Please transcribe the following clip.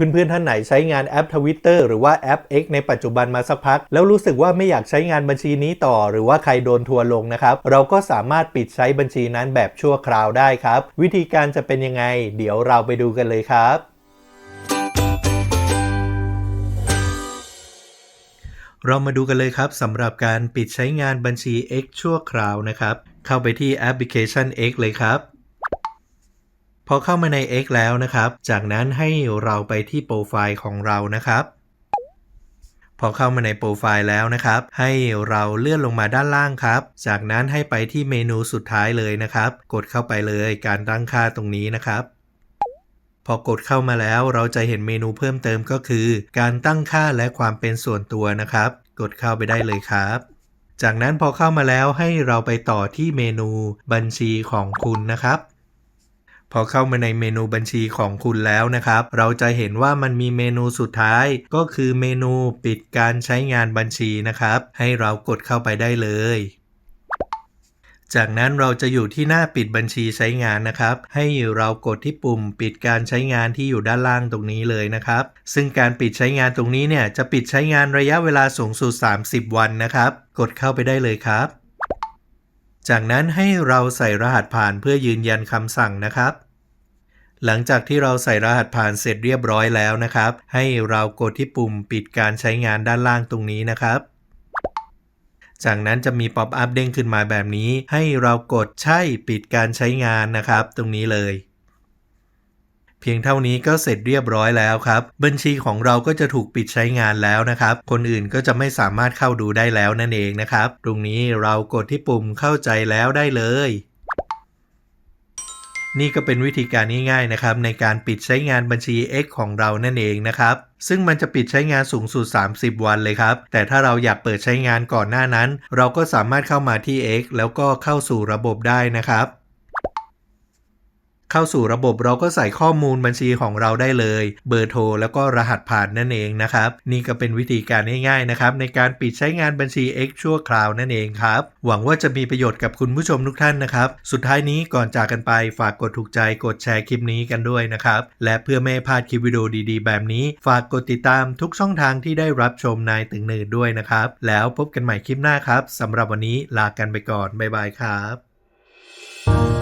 เพื่อนๆท่านไหนใช้งานแอป Twitter หรือว่าแอป X ในปัจจุบันมาสักพัก แล้วรู้สึกว่าไม่อยากใช้งานบัญชีนี้ต่อ หรือว่าใครโดนทัวร์ลงนะครับ เราก็สามารถปิดใช้บัญชีนั้นแบบชั่วคราวได้ครับ วิธีการจะเป็นยังไง เดี๋ยวเราไปดูกันเลยครับเรามาดูกันเลยครับสำหรับการปิดใช้งานบัญชี X ชั่วคราวนะครับ เข้าไปที่แอปพลิเคชัน X เลยครับ พอเข้ามาใน X แล้วนะครับ จากนั้นให้เราไปที่โปรไฟล์ของเรานะครับ พอเข้ามาในโปรไฟล์แล้วนะครับ ให้เราเลื่อนลงมาด้านล่างครับ จากนั้นให้ไปที่เมนูสุดท้ายเลยนะครับ กดเข้าไปเลยการตั้งค่าตรงนี้นะครับพอกดเข้ามาแล้วเราจะเห็นเมนูเพิ่มเติมก็คือ การตั้งค่าและความเป็นส่วนตัวนะครับ กดเข้าไปได้เลยครับ จากนั้นพอเข้ามาแล้วให้เราไปต่อที่เมนูบัญชีของคุณนะครับ พอเข้ามาในเมนูบัญชีของคุณแล้วนะครับ เราจะเห็นว่ามันมีเมนูสุดท้ายก็คือเมนูปิดการใช้งานบัญชีนะครับ ให้เรากดเข้าไปได้เลย จากนั้นเราจะอยู่ที่หน้าปิดบัญชีใช้งานนะครับ ให้เรากดที่ปุ่มปิดการใช้งานที่อยู่ด้านล่างตรงนี้เลยนะครับ ซึ่งการปิดใช้งานตรงนี้เนี่ยจะปิดใช้งานระยะเวลาสูงสุด 30 วันนะครับ กดเข้าไปได้เลยครับ จากนั้นให้เราใส่รหัสผ่านเพื่อยืนยันคำสั่งนะครับ หลังจากที่เราใส่รหัสผ่านเสร็จเรียบร้อยแล้วนะครับ ให้เรากดที่ปุ่มปิดการใช้งานด้านล่างตรงนี้นะครับ จากนั้นจะมีป๊อปอัพเด้งขึ้นมาแบบนี้ ให้เรากดใช่ปิดการใช้งานนะครับ ตรงนี้เลย เพียงเท่านี้ก็เสร็จเรียบร้อยแล้วครับ บัญชีของเราก็จะถูกปิดใช้งานแล้วนะครับ คนอื่นก็จะไม่สามารถเข้าดูได้แล้วนั่นเองนะครับ ตรงนี้เรากดที่ปุ่มเข้าใจแล้วได้เลยนี่ก็เป็นวิธีการง่ายๆนะครับในการปิดใช้งานบัญชี X ของเรานั่นเองนะครับ ซึ่งมันจะปิดใช้งานสูงสุด 30 วันเลยครับ แต่ถ้าเราอยากเปิดใช้งานก่อนหน้านั้น เราก็สามารถเข้ามาที่ X แล้วก็เข้าสู่ระบบได้นะครับ เข้าสู่ระบบเราก็ใส่ข้อมูลบัญชีของเราได้เลย เบอร์โทรแล้วก็รหัสผ่านนั่นเองนะครับ นี่ก็เป็นวิธีการง่ายๆนะครับในการปิดใช้งานบัญชี X ชั่วคราวนั่นเองครับ หวังว่าจะมีประโยชน์กับคุณผู้ชมทุกท่านนะครับ สุดท้ายนี้ก่อนจากกันไปฝากกดถูกใจกดแชร์คลิปนี้กันด้วยนะครับ และเพื่อไม่พลาดคลิปวิดีโอดีๆ แบบนี้ ฝากกดติดตามทุกช่องทางที่ได้รับชมนายตึงเนิดด้วยนะครับ แล้วพบกันใหม่คลิปหน้าครับสำหรับวันนี้ลากันไปก่อนบ๊ายบายครับ